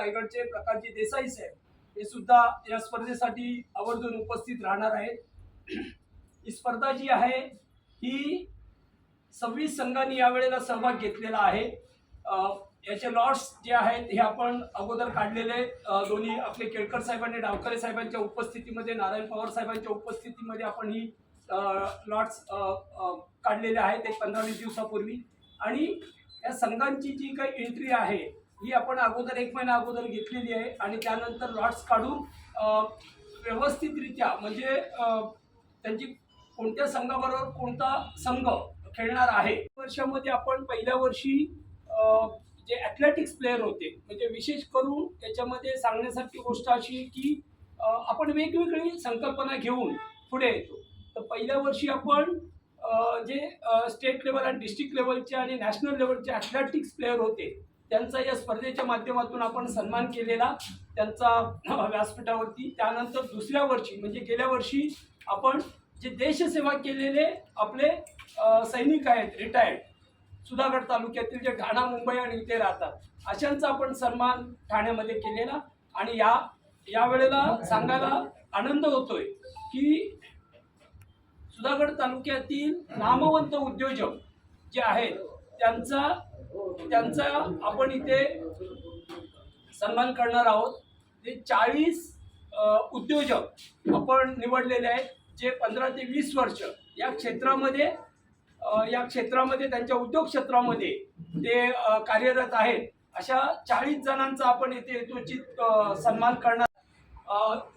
रायगडचे प्रकाशजी देसाई साहेब हे सुद्धा या स्पर्धेसाठी आवर्जून उपस्थित राहणार आहेत. ही स्पर्धा जी आहे ही सव्वीस संघांनी यावेळेला सहभाग घेतलेला आहे. याचे लॉट्स जे आहेत हे आपण अगोदर काढलेले दोन्ही आपले केळकर साहेबांनी डावकरे साहेबांच्या उपस्थितीमध्ये नारायण पवार साहेबांच्या उपस्थितीमध्ये आपण ही लॉट्स काढलेले आहेत एक पंधरा वीस दिवसापूर्वी. आणि या संघांची जी काही एंट्री आहे ही आपण अगोदर एक महिना अगोदर घेतलेली आहे आणि त्यानंतर लॉट्स काढून व्यवस्थितरित्या म्हणजे त्यांची कोणत्या संघाबरोबर कोणता संघ खेळणार आहे? वर्षामध्ये आपण पहिल्या वर्षी जे ॲथलेटिक्स प्लेअर होते म्हणजे विशेष करून त्याच्यामध्ये सांगण्यासारखी गोष्ट अशी की आपण वेगवेगळी संकल्पना घेऊन पुढे येतो. तर पहिल्या वर्षी आपण जे स्टेट लेवल आणि डिस्ट्रिक्ट लेवलचे आणि नॅशनल लेवलचे ॲथलेटिक्स प्लेअर होते त्यांचा या स्पर्धेच्या माध्यमातून आपण सन्मान केलेला त्यांचा व्यासपीठावरती. त्यानंतर दुसऱ्या वर्षी म्हणजे गेल्या वर्षी आपण जे देशसेवा केलेले आपले सैनिक आहेत रिटायर्ड सुधागड तालुक्यातील जे ठाणा मुंबई आणि इथे राहतात अशांचा आपण सन्मान ठाण्यामध्ये केलेला. आणि या यावेळेला सांगायला आनंद होतोय की सुधागड तालुक्यातील नामवंत उद्योजक जे आहेत त्यांचा त्यांचा आपण इथे सन्मान करणार आहोत. ते चाळीस उद्योजक आपण निवडलेले आहेत जे पंधरा ते वीस वर्ष या क्षेत्रामध्ये या क्षेत्रामध्ये त्यांच्या उद्योग क्षेत्रामध्ये ते कार्यरत आहेत. अशा चाळीस जणांचा आपण येथे यथोचित सन्मान करणार.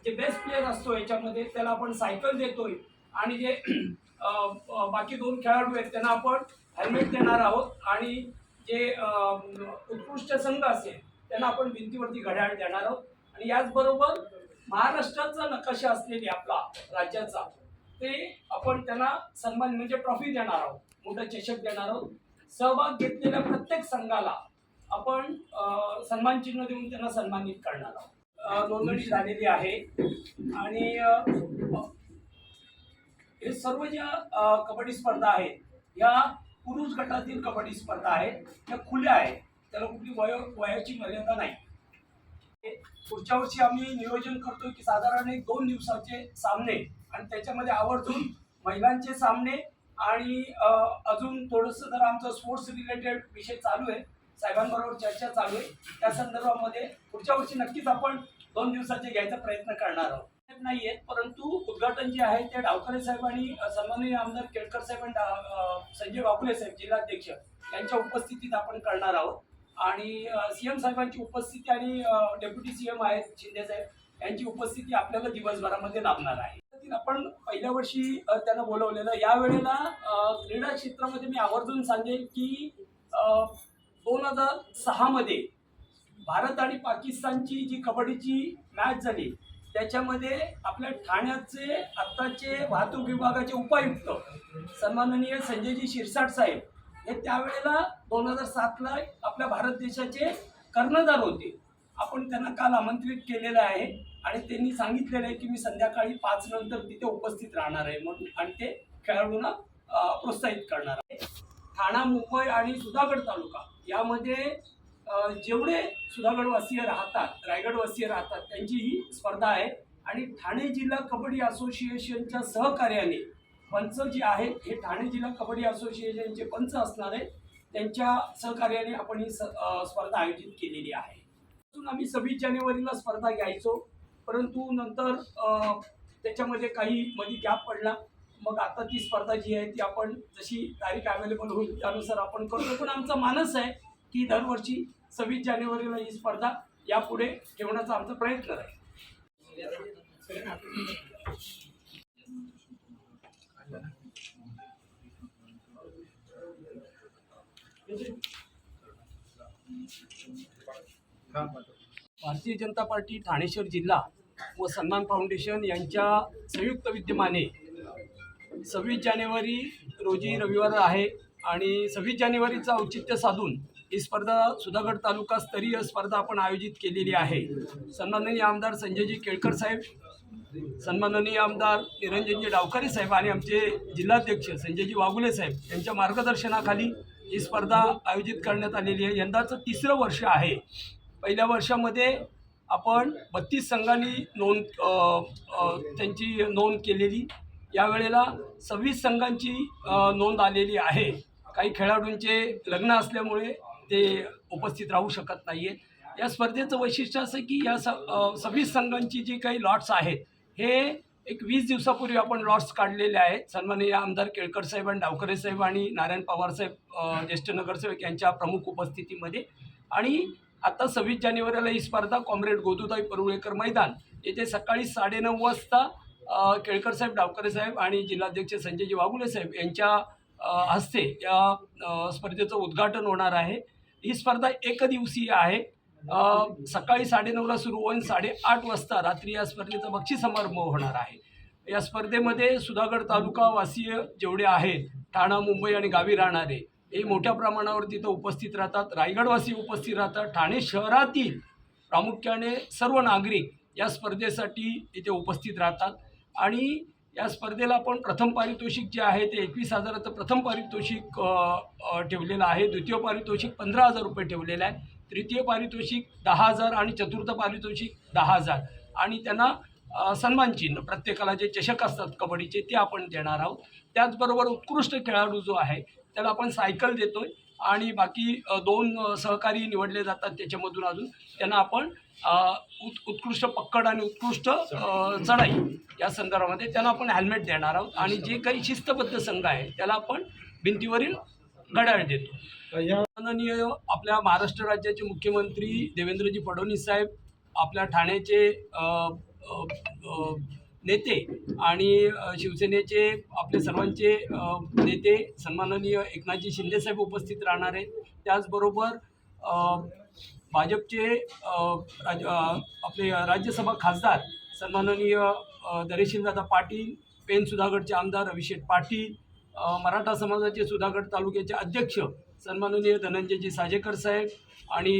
जे बेस्ट प्लेअर असतो याच्यामध्ये त्याला आपण सायकल देतोय. आणि जे बाकी दोन खेळाडू आहेत त्यांना आपण हेल्मेट देणार आहोत. आणि जे उत्कृष्ट संघ असेल त्यांना आपण भिंतीवरती घड्याळ देणार आहोत. आणि याचबरोबर महाराष्ट्राचा नकाशा असलेली आपला राज्याचा ते आपण त्यांना सन्मान म्हणजे ट्रॉफी देणार आहोत. मोठा चषक देणार आहोत. सहभाग घेतलेल्या प्रत्येक संघाला आपण सन्मान चिन्ह देऊन त्यांना सन्मानित करणार आहोत. नोंदणी झालेली आहे. आणि हे सर्व ज्या कबड्डी स्पर्धा आहेत या पुरुष गटातील कबड्डी स्पर्धा आहेत त्या खुल्या आहेत. त्याला कुठली वय वयाची मर्यादा नाही. पुढच्या वर्षी आम्ही नियोजन करतोय की साधारण एक दोन दिवसाचे सामने आणि त्याच्यामध्ये आवर्जून महिलांचे सामने आणि अजून थोडंसं जर आमचं स्पोर्ट्स रिलेटेड विषय चालू आहे साहेबांबरोबर चर्चा चालू आहे त्या संदर्भामध्ये पुढच्या वर्षी नक्कीच आपण दोन दिवसाचे घ्यायचा प्रयत्न करणार आहोत. नाही आहेत परंतु उद्घाटन जे आहे ते डावकरे साहेब आणि सन्माननीय आमदार केळकर साहेब आणि संजय वाकुले साहेब जिल्हाध्यक्ष यांच्या उपस्थितीत आपण करणार आहोत. आणि सीएम साहेबांची उपस्थिती आणि डेप्युटी सीएम आहेत शिंदे साहेब यांची उपस्थिती आपल्याला दिवसभरामध्ये लाभणार आहे. आपण पहिल्या वर्षी त्यांना बोलवलेलं यावेळेला क्रीडा क्षेत्रामध्ये मी आवर्जून सांगेन की दोन हजार सहामध्ये भारत आणि पाकिस्तानची जी कबड्डीची मॅच झाली त्याच्यामध्ये आपल्या ठाण्याचे आत्ताचे वाहतूक विभागाचे उपायुक्त सन्माननीय संजयजी शिरसाट साहेब हे त्यावेळेला दोन हजार सातला आपल्या भारत देशाचे कर्णधार होते. आपण त्यांना काल आमंत्रित केलेलं आहे आणि त्यांनी सांगितलेलं आहे की मी संध्याकाळी पाच नंतर तिथे उपस्थित राहणार आहे म्हणून आणि ते खेळाडूंना प्रोत्साहित करणार आहे. ठाणा मुंबई आणि सुधागड तालुका यामध्ये जेवढे सुधागडवासीय राहतात रायगडवासीय राहतात त्यांची ही स्पर्धा आहे. आणि ठाणे जिल्हा कबड्डी असोसिएशनच्या सहकार्याने पंच जे आहेत हे ठाणे जिल्हा कबड्डी असोसिएशनचे पंच असणारे त्यांच्या सहकार्याने आपण ही स- स्पर्धा आयोजित केलेली आहे. अजून आम्ही सव्वीस जानेवारीला स्पर्धा घ्यायचो परंतु नंतर त्याच्यामध्ये काही मध्ये गॅप पडला. मग आता ती स्पर्धा जी आहे ती आपण जशी तारीख अवेलेबल होईल त्यानुसार आपण करतो. पण आमचा मानस आहे की दरवर्षी सव्वीस जानेवारीला ही स्पर्धा यापुढे ठेवण्याचा आमचा प्रयत्न आहे. भारतीय जनता पार्टी ठाणेश्वर जिल्हा व सन्मान फाउंडेशन यांच्या संयुक्त विद्यमाने सव्वीस जानेवारी रोजी रविवार आहे आणि सव्वीस जानेवारीचं औचित्य साधून ही स्पर्धा सुधागड तालुका स्तरीय स्पर्धा आपण आयोजित केलेली आहे. सन्माननीय आमदार संजयजी केळकर साहेब सन्माननीय आमदार निरंजनजी डावकरे साहेब आणि आमचे जिल्हाध्यक्ष संजयजी वाघुले साहेब यांच्या मार्गदर्शनाखाली ही स्पर्धा आयोजित करण्यात आलेली आहे. यंदाचं तिसरं वर्ष आहे. पहिल्या वर्षामध्ये आपण बत्तीस संघांनी नोंद त्यांची नोंद केलेली. यावेळेला सव्वीस संघांची नोंद आलेली आहे. काही खेळाडूंचे लग्न असल्यामुळे ते उपस्थित राहू शकत नाही आहेत या स्पर्धेचं वैशिष्ट्य असं की या स सव्वीस संघांची जी काही लॉट्स आहेत हे एक वीस दिवसापूर्वी आपण लॉट्स काढलेले आहेत. सन्माननीय आमदार केळकर साहेब आणि डावकरे साहेब आणि नारायण पवार साहेब ज्येष्ठ नगरसेवक यांच्या प्रमुख उपस्थितीमध्ये. आणि आता सव्वीस जानेवारीला ही स्पर्धा कॉम्रेड गोदुताई परुळेकर मैदान येथे सकाळी साडेनऊ वाजता केळकर साहेब डावकरे साहेब आणि जिल्हाध्यक्ष संजयजी वाघुले साहेब यांच्या हस्ते या स्पर्धेचं उद्घाटन होणार आहे. ही स्पर्धा एकदिवसीय आहे. सकाळी साडेनऊला सुरू होऊन साडेआठ वाजता रात्री या स्पर्धेचा बक्षीस समारंभ होणार आहे. या स्पर्धेमध्ये सुधागड तालुका वासीय जेवढे आहेत ठाणा मुंबई आणि गावी राहणारे हे मोठ्या प्रमाणावर तिथं उपस्थित राहतात. रायगडवासी उपस्थित राहतात. ठाणे शहरातील प्रामुख्याने सर्व नागरिक या स्पर्धेसाठी इथे उपस्थित राहतात. आणि या स्पर्धेला आपण प्रथम पारितोषिक जे आहे ते एकवीस हजाराचं प्रथम पारितोषिक ठेवलेलं आहे. द्वितीय पारितोषिक पंधरा हजार रुपये ठेवलेलं आहे. तृतीय पारितोषिक दहा हजार आणि चतुर्थ पारितोषिक दहा हजार. आणि त्यांना सन्मानचिन्ह प्रत्येकाला जे चषक असतात कबड्डीचे ते आपण देणार आहोत. त्याचबरोबर उत्कृष्ट खेळाडू जो आहे त्याला आपण सायकल देतोय. आणि बाकी दोन सहकारी निवडले जातात त्याच्यामधून अजून. त्यांना आपण उत् उत्कृष्ट पक्कड आणि उत्कृष्ट चढाई या संदर्भामध्ये त्यांना आपण हेल्मेट देणार आहोत. आणि जे काही शिस्तबद्ध संघ आहे त्याला आपण भिंतीवरील घड्याळ देतो. माननीय आपल्या महाराष्ट्र राज्याचे मुख्यमंत्री देवेंद्रजी फडणवीस साहेब आपल्या ठाण्याचे नेते आणि शिवसेनेचे आपले सर्वांचे नेते सन्माननीय एकनाथजी शिंदेसाहेब उपस्थित राहणार आहेत. त्याचबरोबर भाजपचे राज- आपले राज्यसभा खासदार सन्माननीय अ, दरेशीलदादा पाटील पेन सुधागडचे आमदार अभिषेक पाटील मराठा समाजाचे सुधागड तालुक्याचे अध्यक्ष सन्माननीय धनंजयजी साजेकर साहेब आणि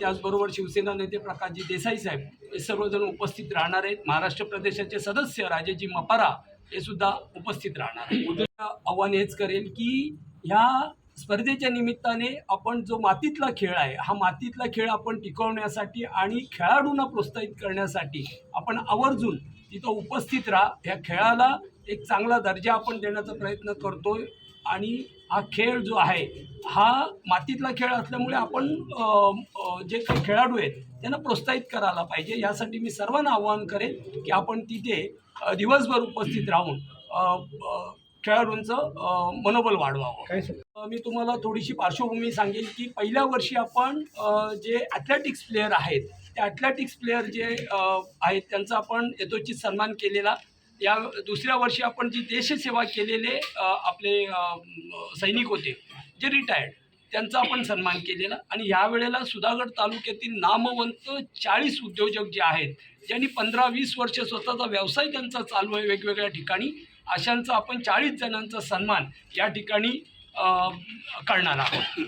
त्याचबरोबर शिवसेना नेते प्रकाशजी देसाई साहेब हे सर्वजण उपस्थित राहणार आहेत. महाराष्ट्र प्रदेशाचे सदस्य राजेजी मपारा हे सुद्धा उपस्थित राहणार आहेत. उद्या आव्हान हेच करेल की ह्या स्पर्धेच्या निमित्ताने आपण जो मातीतला खेळ आहे हा मातीतला खेळ आपण टिकवण्यासाठी आणि खेळाडूंना प्रोत्साहित करण्यासाठी आपण आवर्जून तिथं उपस्थित राहा. ह्या खेळाला एक चांगला दर्जा आपण देण्याचा प्रयत्न करतोय आणि हा खेळ जो आहे हा मातीतला खेळ असल्यामुळे आपण जे काही खेळाडू आहेत त्यांना प्रोत्साहित करायला पाहिजे. यासाठी मी सर्वांना आवाहन करेन की आपण तिथे दिवसभर उपस्थित राहून खेळाडूंचं मनोबल वाढवावं. मी तुम्हाला थोडीशी पार्श्वभूमी सांगेन की पहिल्या वर्षी आपण जे ॲथलेटिक्स प्लेअर आहेत ते ॲथलेटिक्स प्लेअर जे आहेत त्यांचा आपण यथोचित सन्मान केलेला. या दुसऱ्या वर्षी आपण जी देशसेवा केलेले आपले सैनिक होते जे रिटायर्ड त्यांचा आपण सन्मान केलेला. आणि यावेळेला सुधागड तालुक्यातील नामवंत चाळीस उद्योजक जे आहेत ज्यांनी पंधरा वीस वर्ष स्वतःचा व्यवसाय त्यांचा चालू आहे वेगवेगळ्या ठिकाणी अशांचा आपण चाळीस जणांचा सन्मान या ठिकाणी करणार आहोत.